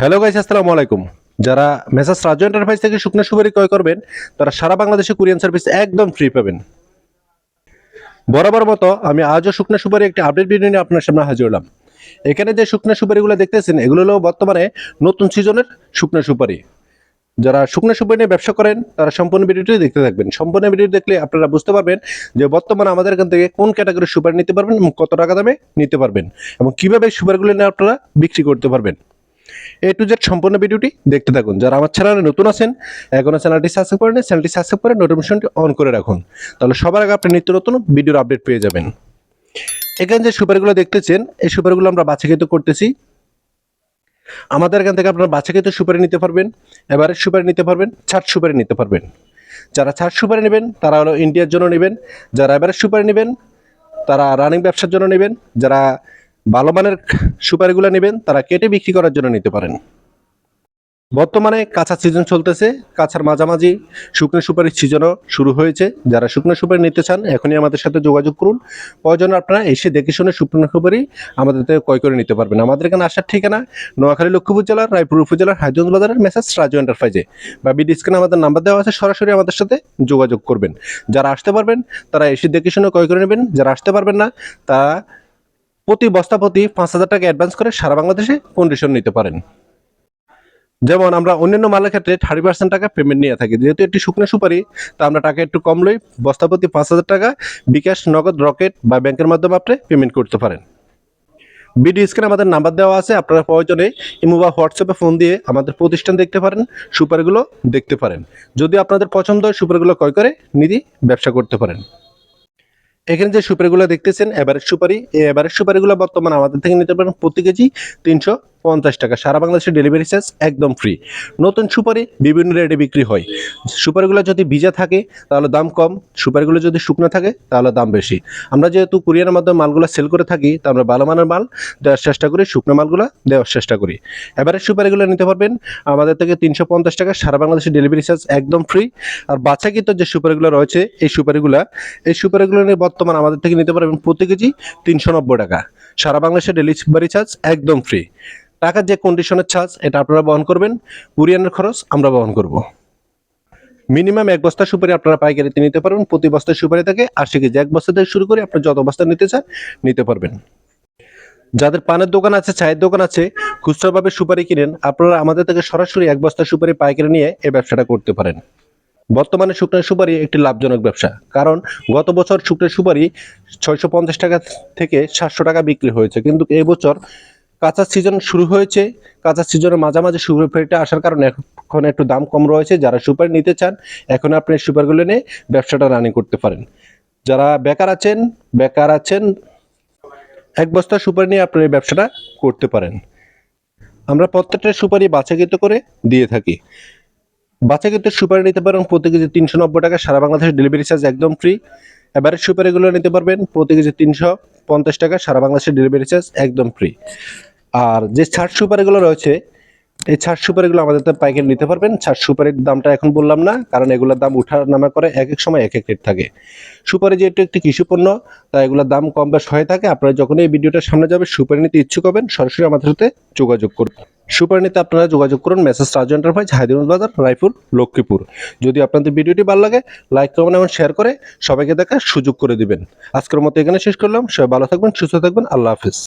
Hello guys আসসালামু আলাইকুম। যারা মেসাস রাজু এন্টারপ্রাইজ থেকে শুকনো সুপারি ক্রয় করবেন, তারা সারা বাংলাদেশে কুরিয়ান সার্ভিস একদম ফ্রি পাবেন। বরাবর মতো আমি আজও শুকনো সুপারি একটি আপডেট ভিডিও নিয়ে আপনার সামনে হাজির হলাম। এখানে যে শুকনো সুপারিগুলো দেখতেছেন, এগুলো হলো বর্তমানে নতুন সিজনের শুকনো সুপারি। যারা শুকনো সুপারি নিয়ে ব্যবসা করেন, তারা সম্পূর্ণ ভিডিওটি দেখতে থাকবেন। সম্পূর্ণ ভিডিও দেখলে আপনারা বুঝতে পারবেন যে বর্তমানে আমাদের এখান থেকে কোন ক্যাটাগরির সুপারি নিতে পারবেন এবং কত টাকা দামে নিতে পারবেন এবং কীভাবে সুপারিগুলো নিয়ে আপনারা বিক্রি করতে পারবেন। এ টু জেড সম্পূর্ণ ভিডিওটি দেখতে থাকুন। যারা আমার চ্যানেলে নতুন আছেন, এখনও চ্যানেলটি সাবস্ক্রাইব করেন চ্যানেলটি সাবস্ক্রাইব করে নোটিফিকেশনটি অন করে রাখুন। তাহলে সবার আগে আপনি নিত্য নতুন ভিডিওর আপডেট পেয়ে যাবেন। এখানে যে সুপারগুলো দেখতেছেন, এই সুপারগুলো আমরা বাছাকৃত করতেছি। আমাদের এখান থেকে আপনারা বাছাকৃত সুপারি নিতে পারবেন, এবারে সুপারি নিতে পারবেন, ছাট সুপারি নিতে পারবেন। যারা ছাট সুপারি নেবেন, তারা হলো ইন্ডিয়ার জন্য নেবেন, যারা এবারে সুপারি নেবেন, তারা রানিং ব্যবসার জন্য নেবেন, যারা ভালো মানের সুপারিগুলো নেবেন, তারা কেটে বিক্রি করার জন্য নিতে পারেন। বর্তমানে কাঁচা সিজন চলতেছে, কাঁচার মাঝামাঝি শুকনো সুপারির সিজনও শুরু হয়েছে। যারা শুকনো সুপারি নিতে চান, এখনই আমাদের সাথে যোগাযোগ করুন। প্রয়োজন আপনারা এসে দেখে শুনে শুকনো সুপারি আমাদের থেকে ক্রয় করে নিতে পারবেন। আমাদের এখানে আসার ঠিকানা নোয়াখালী লক্ষ্মীপুর জেলার রায়পুর উপজেলার হাইজগঞ্জ বাজারের মেসাজ রাজু এন্টারপ্রাইজে। বা বিডি স্ক্রিনে আমাদের নাম্বার দেওয়া আছে, সরাসরি আমাদের সাথে যোগাযোগ করবেন। যারা আসতে পারবেন, তারা এসে দেখে শুনে ক্রয় করে নেবেন। যারা আসতে পারবেন না, তারা প্রতি বস্তা প্রতি পাঁচ হাজার টাকা অ্যাডভান্স করে সারা বাংলাদেশে কন্ডিশন নিতে পারেন। যেমন আমরা অন্যান্য মালের ক্ষেত্রে থার্টি পার্সেন্ট টাকা পেমেন্ট নিয়ে থাকি। যেহেতু একটি শুকনো সুপারি, তা আমরা টাকা একটু কম লই বস্তা প্রতি পাঁচ হাজার টাকা বিকাশ, নগদ, রকেট বা ব্যাংকের মাধ্যমে আপনি পেমেন্ট করতে পারেন। বিডি স্ক্রিনে আমাদের নাম্বার দেওয়া আছে, আপনারা প্রয়োজনে ইমো বা হোয়াটসঅ্যাপে ফোন দিয়ে আমাদের প্রতিষ্ঠান দেখতে পারেন, সুপারগুলো দেখতে পারেন। যদি আপনাদের পছন্দ হয়, সুপারগুলো ক্রয় করে নিদি ব্যবসা করতে পারেন। এখানে যে সুপারিগুলো দেখতেছেন, এবারের সুপারি এই এভারেজ সুপারিগুলো বর্তমানে আমাদের থেকে নিতে পারেন প্রতি কেজি তিনশো পঞ্চাশ টাকা। সারা বাংলাদেশের ডেলিভারি চার্জ একদম ফ্রি নতুন সুপারি বিভিন্ন রেটে বিক্রি হয়। সুপারিগুলো যদি ভিজা থাকে, তাহলে দাম কম। সুপারিগুলো যদি শুকনো থাকে, তাহলে দাম বেশি। আমরা যেহেতু কুরিয়ারের মাধ্যমে মালগুলো সেল করে থাকি, তা আমরা ভালো মানের মাল দেওয়ার চেষ্টা করি, শুকনো মালগুলো দেওয়ার চেষ্টা করি। এবারে সুপারিগুলো নিতে পারবেন, আমাদের থেকে তিনশো পঞ্চাশ টাকা, সারা বাংলাদেশের ডেলিভারি চার্জ একদম ফ্রি আর বাচ্চাকৃত যে সুপারিগুলো রয়েছে, এই সুপারিগুলো এই সুপারিগুলো নিয়ে বর্তমান আমাদের থেকে নিতে পারবেন প্রতি কেজি তিনশো নব্বই টাকা। সারা বাংলাদেশের ডেলিভারি চার্জ একদম ফ্রি টাকার যে কন্ডিশনের চার্জ এটা আপনারা বহন করবেন। কুরিয়ানের খরচ আমরা বহন করব। মিনিমাম এক বস্তা সুপারি আপনারা পাইকারিতে নিতে পারবেন। প্রতি বস্তার সুপারি থেকে। আশি কেজি এক বস্তা থেকে শুরু করে আপনার যত বস্তা নিতে চান, নিতে পারবেন। যাদের পানের দোকান আছে, চায়ের দোকান আছে খুচরাভাবে সুপারি কিনেন, আপনারা আমাদের থেকে সরাসরি এক বস্তা সুপারি পাইকারি নিয়ে এই ব্যবসাটা করতে পারেন। বর্তমানে শুকনো সুপারি একটি লাভজনক ব্যবসা। কারণ গত বছর শুকনো সুপারি ছয়শো পঞ্চাশ টাকা থেকে সাতশো টাকা বিক্রি হয়েছে। কিন্তু এই বছর কাঁচা সিজন শুরু হয়েছে। কাঁচা সিজনের মাঝামাঝি সুপারিটা আসার কারণে এখন একটু দাম কম রয়েছে। যারা সুপারি নিতে চান, এখন আপনি সুপারগুলো নিয়ে ব্যবসাটা রানিং করতে পারেন। যারা বেকার আছেন বেকার আছেন, এক বস্তা সুপারি নিয়ে আপনি এই ব্যবসাটা করতে পারেন। আমরা প্রত্যেকটা সুপারি বাছাকৃত করে দিয়ে থাকি। বাচ্চাকৃত সুপারি নিতে পারেন প্রতি কেজি তিনশো নব্বই টাকা, সারা বাংলাদেশের ডেলিভারি চার্জ একদম ফ্রি এবারে সুপারিগুলো নিতে পারবেন প্রতি কেজি তিনশো পঞ্চাশ টাকা, সারা বাংলাদেশের ডেলিভারি চার্জ একদম ফ্রি আর যে ছাড় সুপারিগুলো রয়েছে, এই ছাড় সুপারিগুলো আমাদের তো পাইকারি নিতে পারবেন। ছাড় সুপারির দামটা এখন বললাম না, কারণ এগুলোর দাম উঠার নামা করে এক এক সময় এক এক রেট থাকে। সুপারি যেহেতু একটি কৃষি পণ্য তাই এগুলোর দাম কম বেশ হয়ে থাকে। আপনারা যখন এই ভিডিওটার সামনে যাবে, সুপারি নিতে ইচ্ছুক হবেন, সরাসরি আমাদের সাথে যোগাযোগ করুন। সুপারি নিতে আপনারা যোগাযোগ করুন মেসেজ রাজু এন্টারপ্রাইজ হায়দ্রাবাদ বাজার, রায়পুর, লক্ষ্মীপুর। যদি আপনাদের ভিডিওটি ভালো লাগে, লাইক কমেন্ট এবং শেয়ার করে সবাইকে দেখার সুযোগ করে দিবেন। আজকের মতো এখানে শেষ করলাম। সবাই ভালো থাকবেন, সুস্থ থাকবেন। আল্লাহ হাফিজ।